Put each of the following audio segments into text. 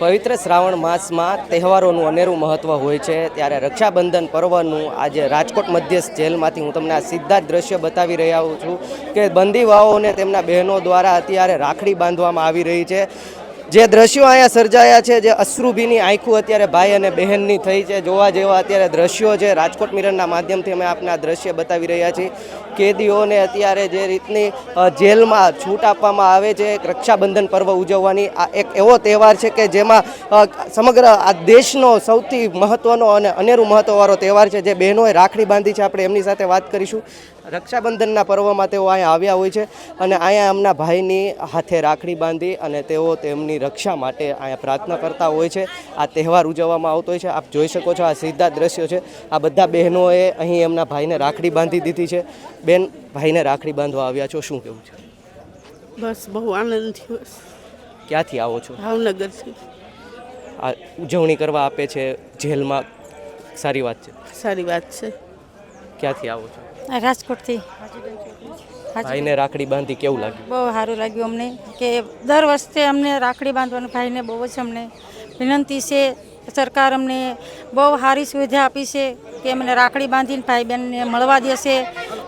પવિત્ર શ્રાવણ માસમાં તહેવારોનું અનેરું મહત્ત્વ હોય છે. ત્યારે રક્ષાબંધન પર્વનું આજે રાજકોટ મધ્યસ્થ જેલમાંથી હું તમને આ સીધા જ દ્રશ્ય બતાવી રહ્યા છું કે બંદીવાઓને તેમના બહેનો દ્વારા અત્યારે રાખડી બાંધવામાં આવી રહી છે. જે દ્રશ્યો અહીંયા સર્જાયા છે, જે અશ્રુભીની આંખું અત્યારે ભાઈ અને બહેનની થઈ છે, જોવા જેવા અત્યારે દ્રશ્યો છે. રાજકોટ મિરરના માધ્યમથી અમે આપને આ દ્રશ્ય બતાવી રહ્યા છીએ. કેદીઓને અત્યારે જે રીતની જેલમાં છૂટ આપવામાં આવે છે, એક રક્ષાબંધન પર્વ ઉજવવાની. આ એક એવો તહેવાર છે કે જેમાં સમગ્ર આ દેશનો સૌથી મહત્ત્વનો અને અનેરું મહત્ત્વવાળો તહેવાર છે, જે બહેનોએ રાખડી બાંધી છે. આપણે એમની સાથે વાત કરીશું. રક્ષાબંધનના પર્વમાં તેઓ અહીંયા આવ્યા હોય છે અને અહીંયા એમના ભાઈની હાથે રાખડી બાંધી અને તેઓ તેમની રક્ષા માટે અહીંયા પ્રાર્થના કરતા હોય છે. આ તહેવાર ઉજવવામાં આવતો હોય છે. આપ જોઈ શકો છો આ સીધા દ્રશ્યો છે. આ બધા બહેનોએ અહીં એમના ભાઈને રાખડી બાંધી દીધી છે. બેન ભાઈને રાખડી બાંધવા આવ્યા છો. શું કેવું છે? બસ બહુ આનંદ થયો. ક્યાંથી આવો છો? ભાવનગરથી. આ ઉજવણી કરવા આપે છે જેલમાં. સારી વાત છે. સારી વાત છે. ક્યાંથી આવો છો? રાજકોટથી. ભાઈને રાખડી બાંધી કેવું લાગ્યું? બહુ સારું લાગ્યું અમને કે દર વર્ષે અમને રાખડી બાંધવાનું ભાઈને બહુ જ અમને વિનંતી છે. સરકાર અમને બહુ સારી સુવિધા આપી છે કે અમને રાખડી બાંધીને ભાઈ બહેનને મળવા દેશે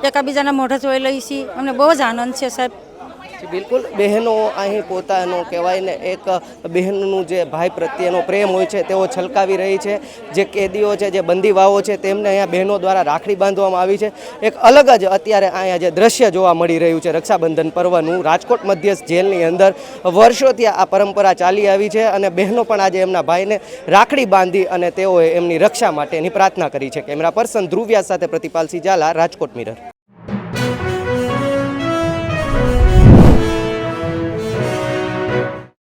એકબીજાના મોઢા જોઈ લઈશી. અમને બહુ જ આનંદ છે સાહેબ. બિલકુલ, બહેનો અહીં પોતાનું કહેવાય ને એક બહેનનું જે ભાઈ પ્રત્યેનો પ્રેમ હોય છે, તેઓ છલકાવી રહી છે. જે કેદીઓ છે, જે બંદીવાઓ છે, તેમને અહીંયા બહેનો દ્વારા રાખડી બાંધવામાં આવી છે. એક અલગ જ અત્યારે અહીંયા જે દ્રશ્ય જોવા મળી રહ્યું છે, રક્ષાબંધન પર્વનું. રાજકોટ મધ્યસ્થ જેલની અંદર વર્ષોથી આ પરંપરા ચાલી આવી છે અને બહેનો પણ આજે એમના ભાઈને રાખડી બાંધી અને તેઓએ એમની રક્ષા માટેની પ્રાર્થના કરી છે. કેમેરા પર્સન ધ્રુવ્યા સાથે પ્રતિપાલસિંહ ઝાલા, રાજકોટ મિરર.